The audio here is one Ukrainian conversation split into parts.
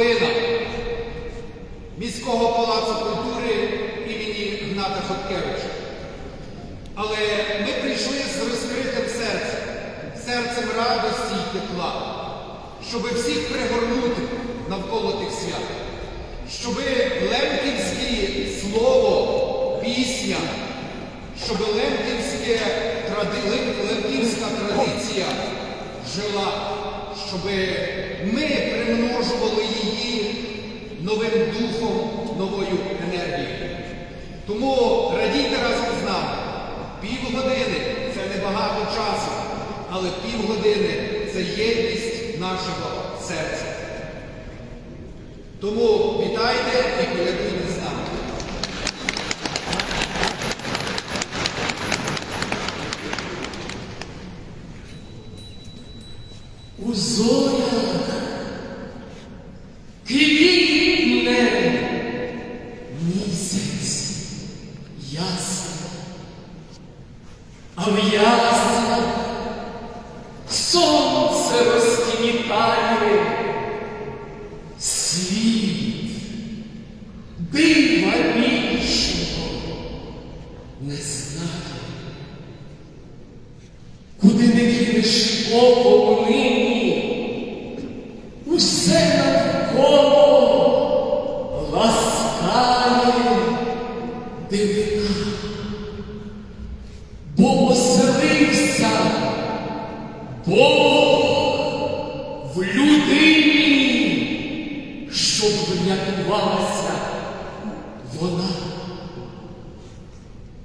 половина міського палацу культури імені Гната Хоткевича. Але ми прийшли з розкритим серцем, серцем радості і тепла, щоб всіх пригорнути навколо тих свят, щоб лемківське слово, пісня, щоб лемківська традиція жила, щоб ми примножували її новим духом, новою енергією. Тому радійте разом з нами. Півгодини це небагато часу, але півгодини це єдність нашого серця. Тому вітайте і колядуйте з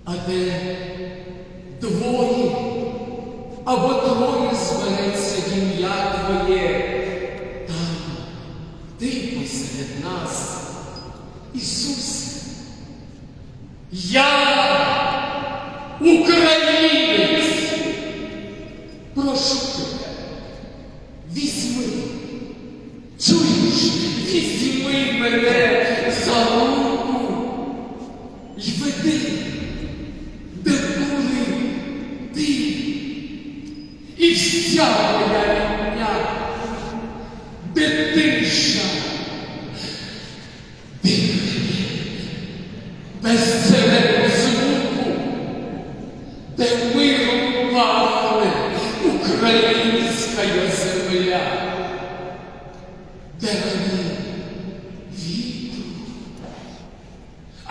А де двоє або троє збереться ім'я Твоє, там ти посеред нас, Ісусе. Я українець,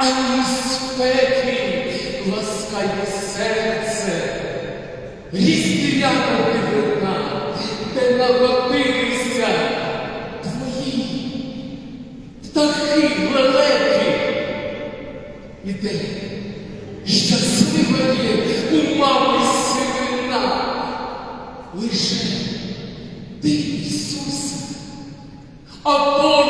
ані спеки ласкає серце. Різдвяна дивина, де народилися твої птахи лелеки, і де щаслива є у мами сивина, лише ти, Ісус, а поруч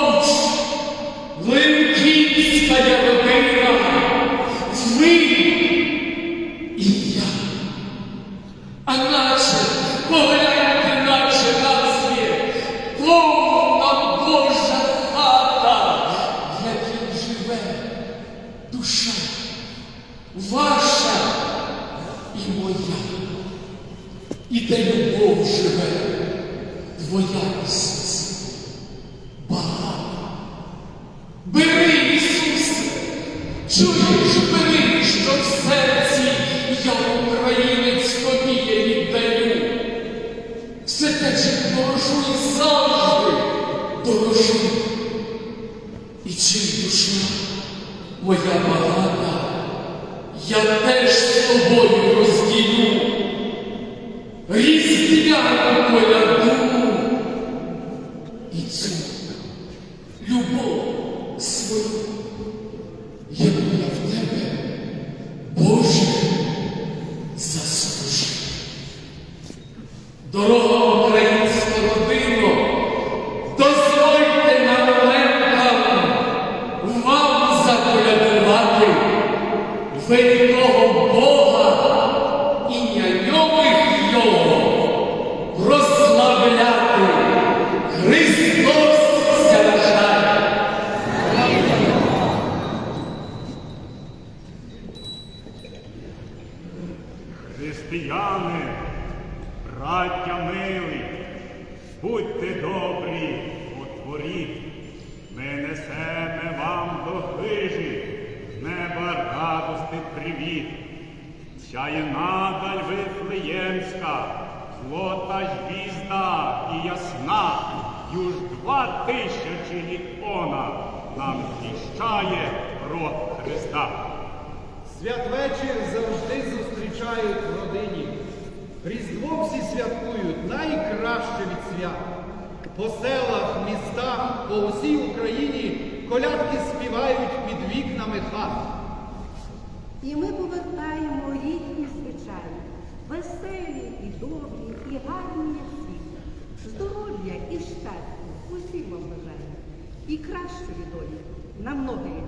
чуєш, бери, що в серці я українець тобі я віддаю. Все те, чим дорожу завжди дорожу. І чим душа моя багата, я теж з тобою розділю. І ми повертаємо рідні звичаї, веселі і добрі, і гарні всі. Здоров'я і щастя усім вам бажаю. І кращої долі на многі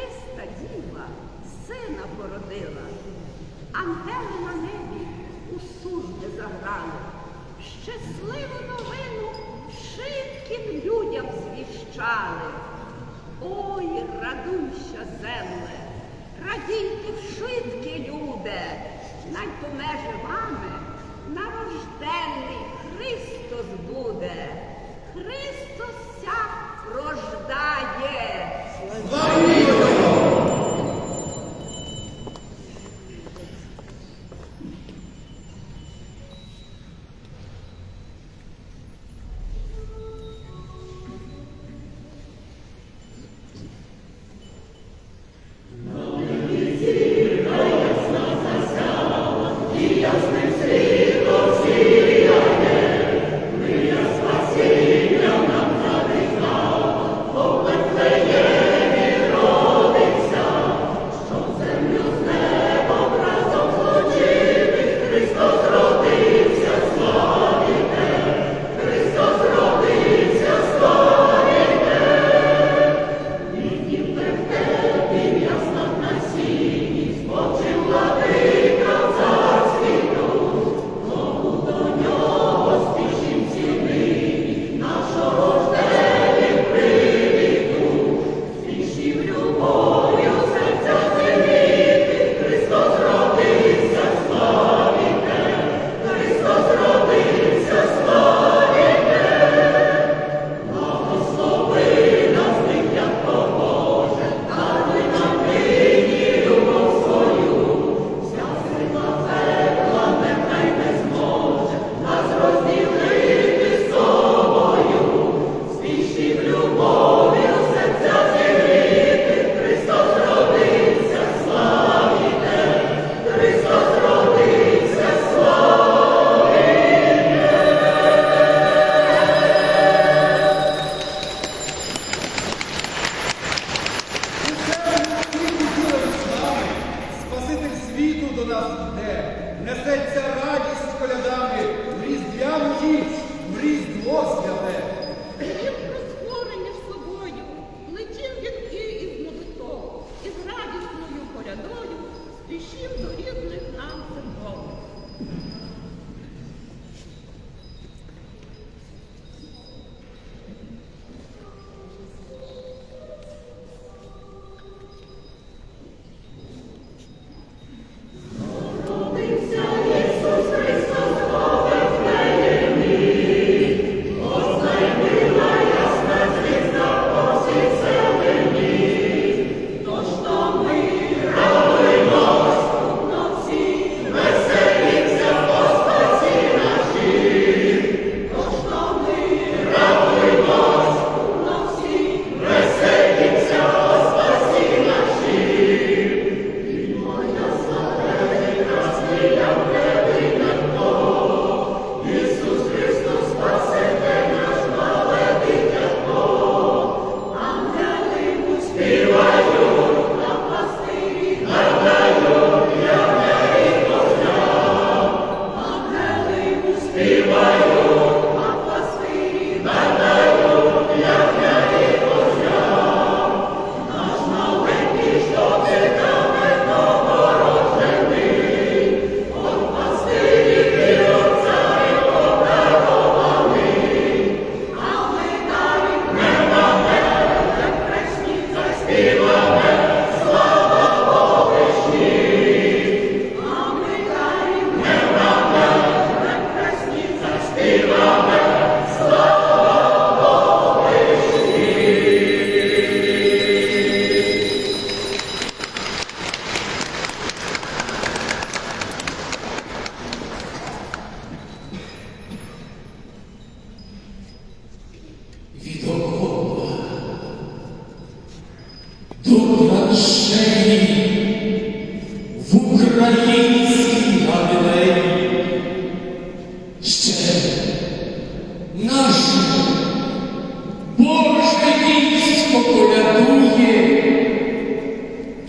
пречиста діва сина породила, ангели на небі у служби заграли, щасливу новину шибким людям звіщали. Ой, радуйся, земле, радійте вшитки, люде, най помеже вами нарожденний Христос буде. Христос ся рождає.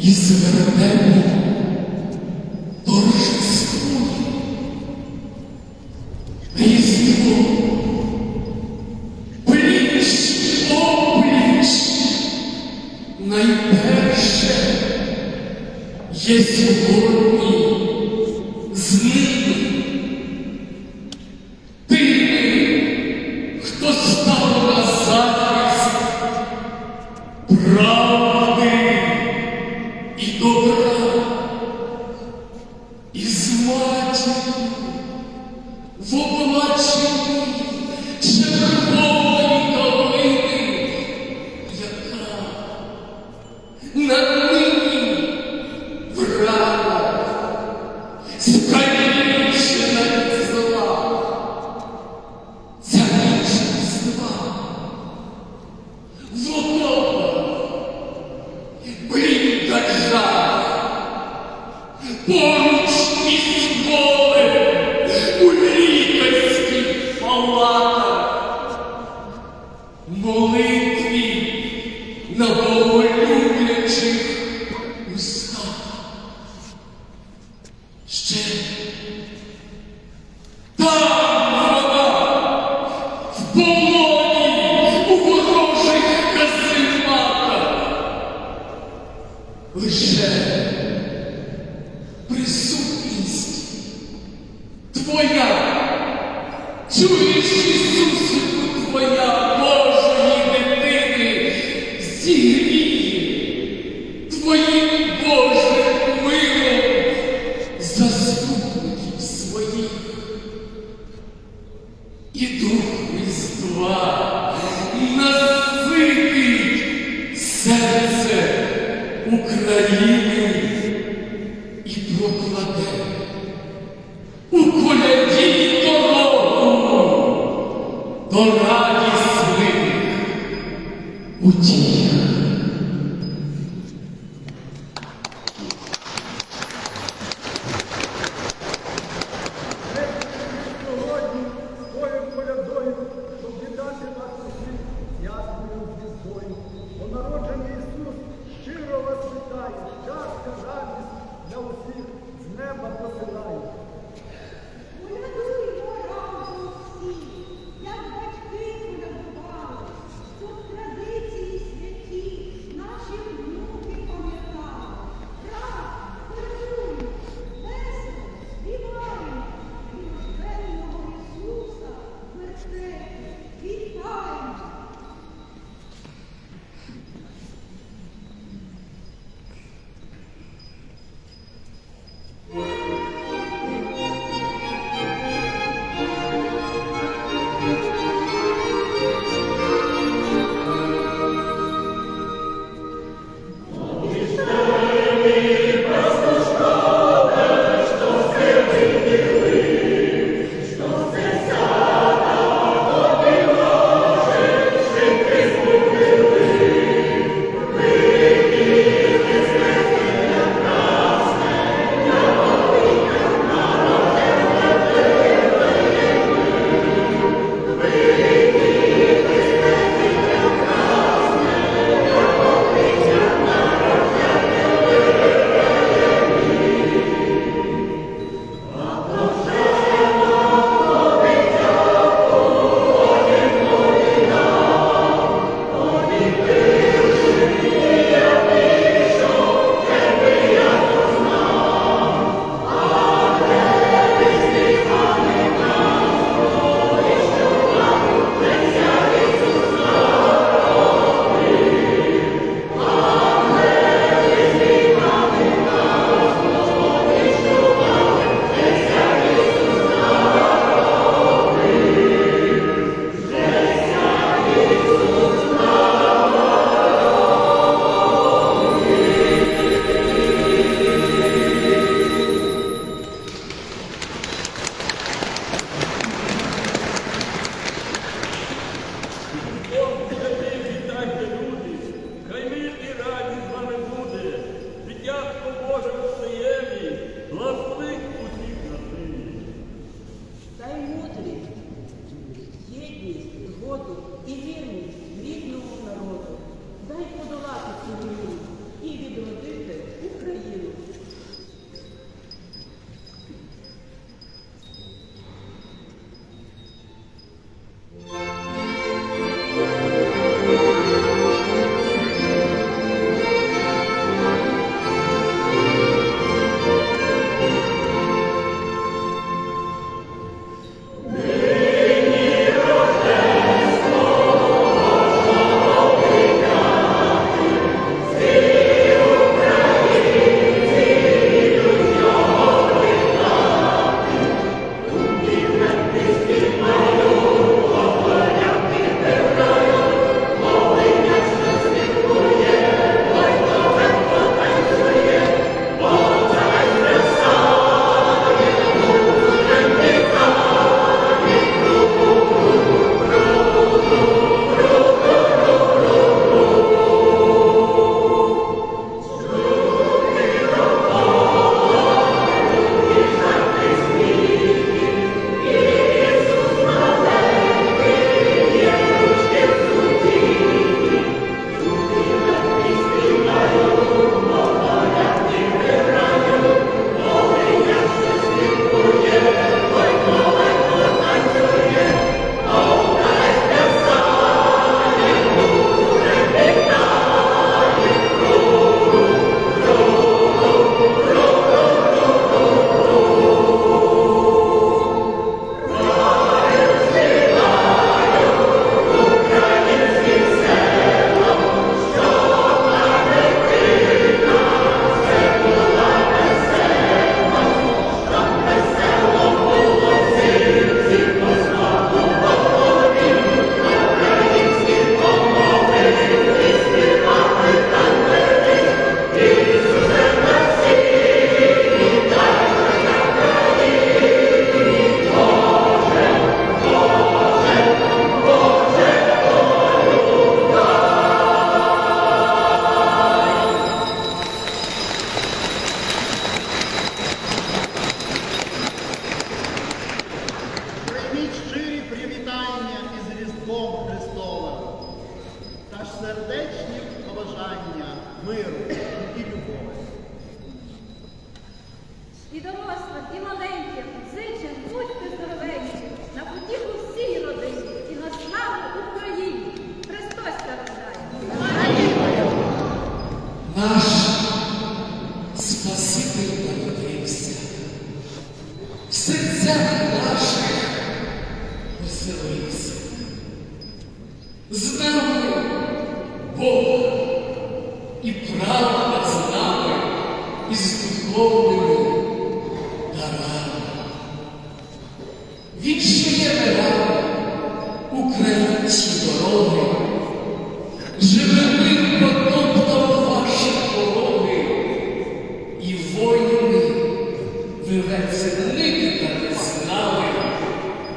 You never met me.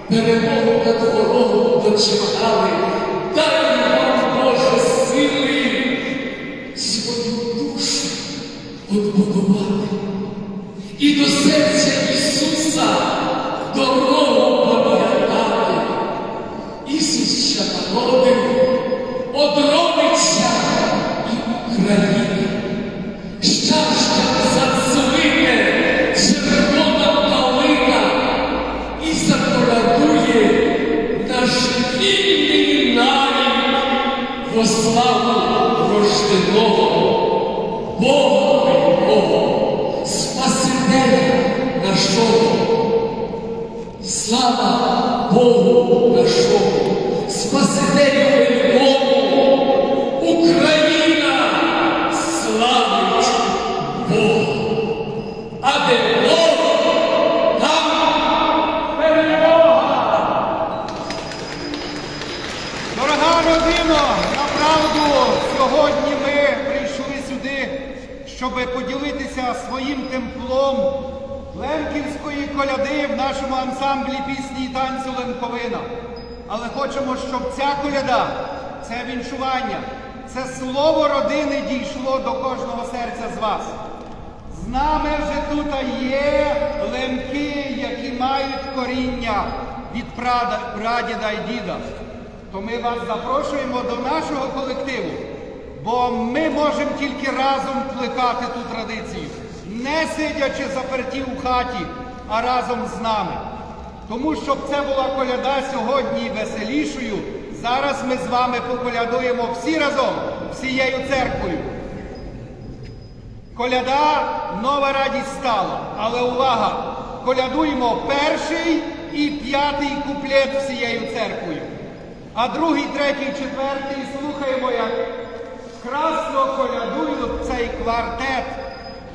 Перемогу над ворогом дочекали, дай нам Боже сили. Свою душу відбудувати і до серця Ісуса дорогу щоб поділитися своїм темплом Лемківської коляди в нашому ансамблі пісні і танцю Лемковина. Але хочемо, щоб ця коляда, це віншування, це слово родини дійшло до кожного серця з вас. З нами вже тут є лемки, які мають коріння від прадіда і діда. то ми вас запрошуємо до нашого колективу, бо ми можемо тільки разом плекати ту традицію, не сидячи заперті у хаті, а разом з нами. Тому щоб це була коляда сьогодні веселішою, зараз ми з вами поколядуємо всі разом, всією церквою. Коляда нова радість стала. Але увага! Колядуємо перший і п'ятий куплет всією церквою. А другий, третій, четвертий слухаємо, як красно колядують цей квартет.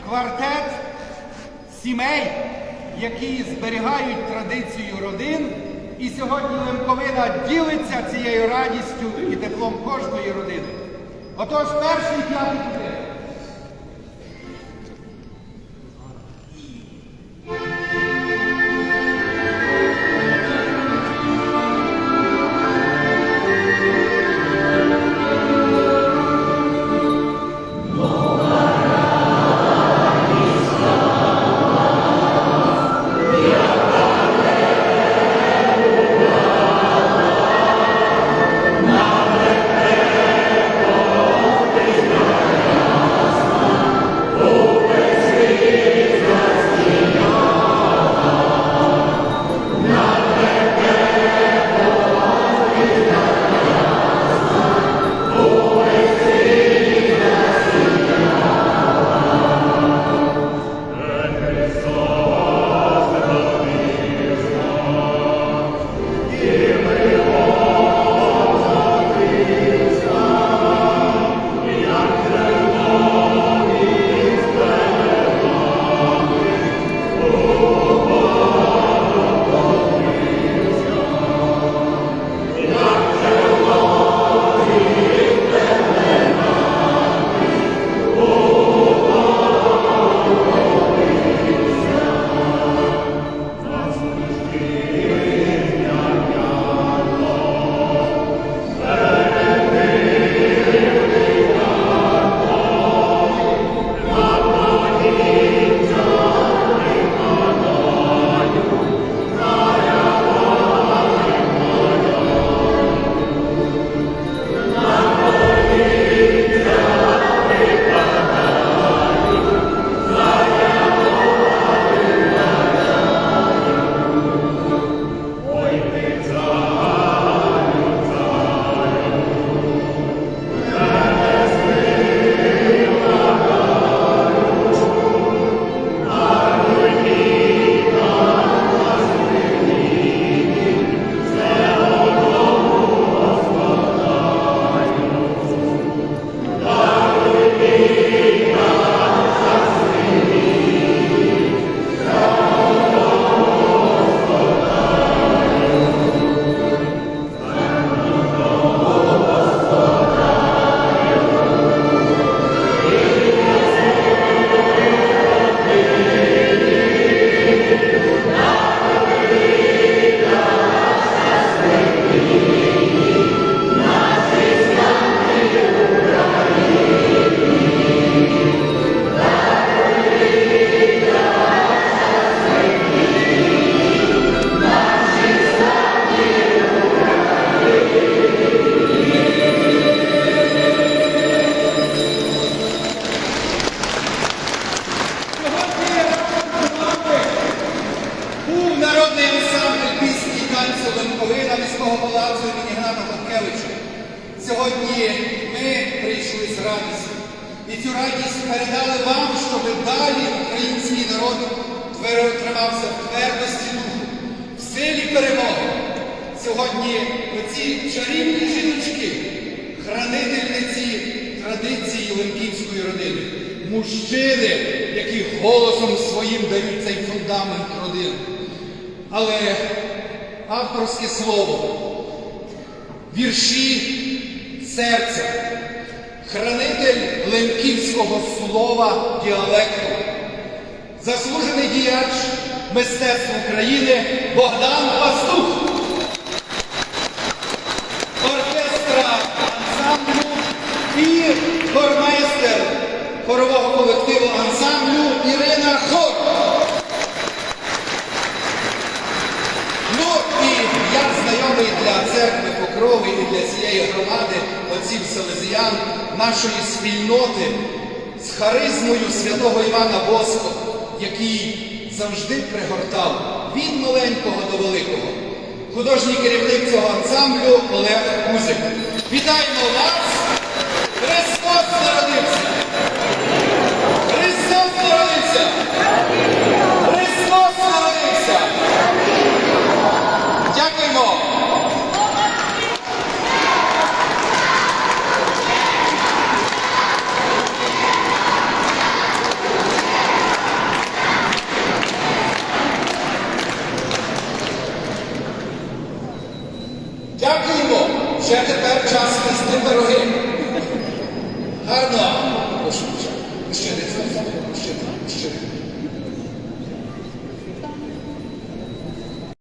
Квартет сімей, які зберігають традицію родин. І сьогодні Лемковина ділиться цією радістю і теплом кожної родини. Отож, перший п'ятий І цю радість передали вам, щоб далі український народ тримався в твердості духу, в силі перемоги. Сьогодні оці чарівні жіночки, хранительниці традиції Лемківської родини, мужчини, які голосом своїм дають цей фундамент родин. Але авторське слово, вірші серця, хранитель лемківського слова діалекту, заслужений діяч мистецтв України Богдан Пастух. Оркестра ансамблю і хормайстер хорового колективу ансамблю Ірина Хор. Ну і як знайомий для церкви по і для цієї громади отців Селезіян, нашої спільноти з харизмою святого Івана Боско, який завжди пригортав від маленького до великого. Художній керівник цього ансамблю Олег Кузик. Вітаємо вас! Христос народився! Cevdet Erçans'ın istekleri her doğa.